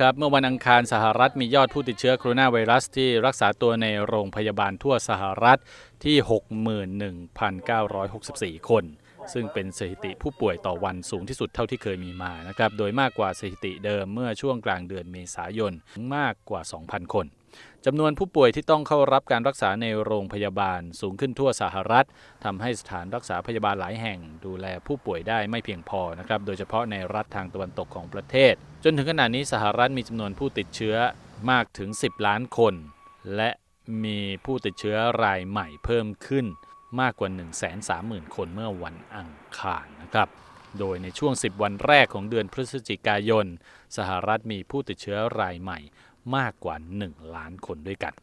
ครับเมื่อวันอังคารสหรัฐมียอดผู้ติดเชื้อโคโรนาไวรัสที่รักษาตัวในโรงพยาบาลทั่วสหรัฐที่ 61,964 คน ซึ่งเป็นสถิติผู้ป่วยต่อวันสูงที่สุดเท่าที่เคยมีมานะครับโดยมากกว่าสถิติเดิมเมื่อช่วงกลางเดือนเมษายนมากกว่า 2,000 คน จำนวนผู้ป่วยที่ต้องเข้ารับการรักษาในโรงพยาบาลสูงขึ้นทั่วสหรัฐทำให้สถานรักษาพยาบาลหลายแห่งดูแลผู้ป่วยได้ไม่เพียงพอนะครับโดยเฉพาะในรัฐทางตะวันตกของประเทศ จนถึงขณะนี้สหรัฐมีจำนวนผู้ติดเชื้อมากถึง 10 ล้านคน และมีผู้ติดเชื้อรายใหม่เพิ่มขึ้นมากกว่า 130,000 คนเมื่อวันอังคารนะครับ โดยในช่วง 10 วันแรกของเดือนพฤศจิกายน สหรัฐมีผู้ติดเชื้อรายใหม่ มากกว่า 1 ล้านคนด้วยกัน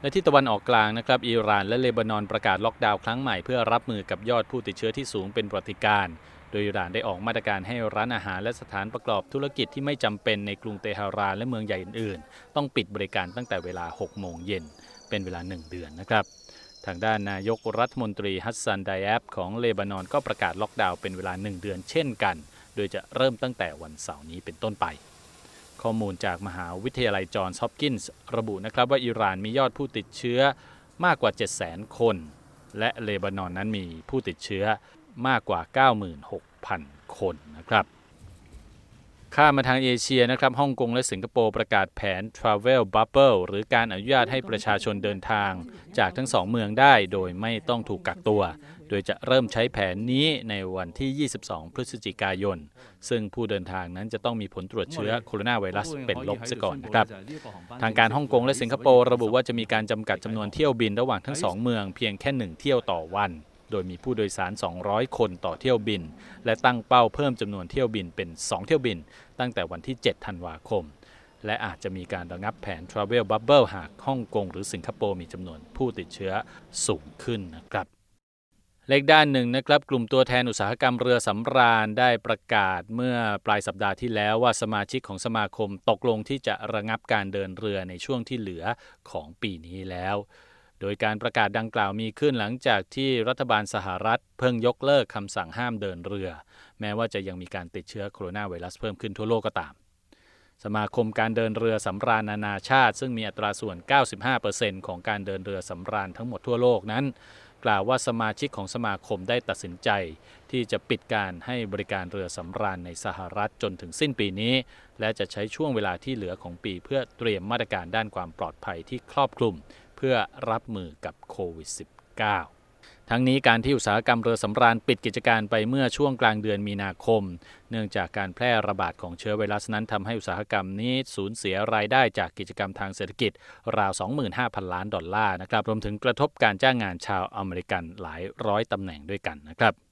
และที่ตะวันออกกลางนะครับอิหร่านและเลบานอนประกาศล็อกดาวน์ครั้งใหม่เพื่อรับมือกับยอดผู้ติดเชื้อที่สูงเป็นประวัติการ โดยอิหร่านได้ออกมาตรการให้ร้านอาหารและสถานประกอบธุรกิจที่ไม่จำเป็นในกรุงเตหะรานและเมืองใหญ่อื่นๆ ต้องปิดบริการตั้งแต่เวลา 6 โมงเย็น เป็นเวลา 1 เดือนนะครับทางด้านนายกรัฐมนตรีฮัสซันไดแอบของเลบานอนก็ประกาศล็อกดาวน์เป็นเวลา 1 เดือนเช่นกัน โดยจะเริ่มตั้งแต่วันเสาร์นี้เป็นต้นไป ข้อมูลจากมหาวิทยาลัยจอห์นส์ฮอปกินส์ระบุนะครับว่าอิหร่านมียอดผู้ติดเชื้อมากกว่า 700,000 คน และเลบานอนนั้นมีผู้ติดเชื้อมากกว่า 96,000 คนนะครับ ข้ามาทางเอเชียนะครับฮ่องกงและสิงคโปร์ประกาศแผน Travel Bubble หรือการอนุญาตให้ประชาชนเดินทาง จากทั้งสองเมืองได้โดยไม่ต้องถูกกักตัว โดยจะเริ่มใช้แผนนี้ในวันที่ 22 พฤศจิกายน ซึ่งผู้เดินทางนั้นจะต้องมีผลตรวจเชื้อโคโรนาไวรัสเป็นลบซะก่อนนะครับ ทางการฮ่องกงและสิงคโปร์ระบุว่าจะมีการจำกัดจำนวนเที่ยวบินระหว่างทั้งสองเมืองเพียงแค่หนึ่งเที่ยวต่อวัน โดยมีผู้โดยสาร 200 คนต่อเที่ยวบิน และตั้งเป้าเพิ่มจำนวนเที่ยวบินเป็น 2 เที่ยวบิน ตั้งแต่วันที่ 7 ธันวาคม และอาจจะมีการระงับแผน Travel Bubble หากฮ่องกงหรือสิงคโปร์มีจำนวนผู้ติดเชื้อสูงขึ้นนะครับเลขด้านหนึ่งนะครับกลุ่มตัวแทนอุตสาหกรรมเรือสำราญได้ประกาศเมื่อปลายสัปดาห์ที่แล้วว่าสมาชิกของสมาคมตกลงที่จะระงับการเดินเรือในช่วงที่เหลือของปีนี้แล้ว โดยการประกาศดังกล่าวมีขึ้นหลังจากที่รัฐบาลสหรัฐเพิ่งยกเลิกคำสั่งห้ามเดินเรือ แม้ว่าจะยังมีการติดเชื้อโคโรนาไวรัสเพิ่มขึ้นทั่วโลกก็ตาม สมาคมการเดินเรือสำราญนานาชาติ ซึ่งมีอัตราส่วน 95%ของการเดินเรือสำราญทั้งหมดทั่วโลกนั้น กล่าวว่าสมาชิกของสมาคมได้ตัดสินใจ ที่จะปิดการให้บริการเรือสำราญในสหรัฐจนถึงสิ้นปีนี้ และจะใช้ช่วงเวลาที่เหลือของปี เพื่อเตรียมมาตรการด้านความปลอดภัยที่ครอบคลุม พื่อรับมือกับโควิด -19 ทั้งนี้การที่อุตสาหกรรมเรือสำราญปิดกิจการไปเมื่อช่วงกลางเดือนมีนาคม เนื่องจากการแพร่ระบาดของเชื้อไวรัสนั้นทำให้อุตสาหกรรมนี้สูญเสียรายได้จากกิจกรรมทางเศรษฐกิจ ราว 25,000 ล้านดอลลาร์นะครับรวมถึงกระทบการจ้างงานชาวอเมริกันหลายร้อยตำแหน่งด้วยกันนะครับ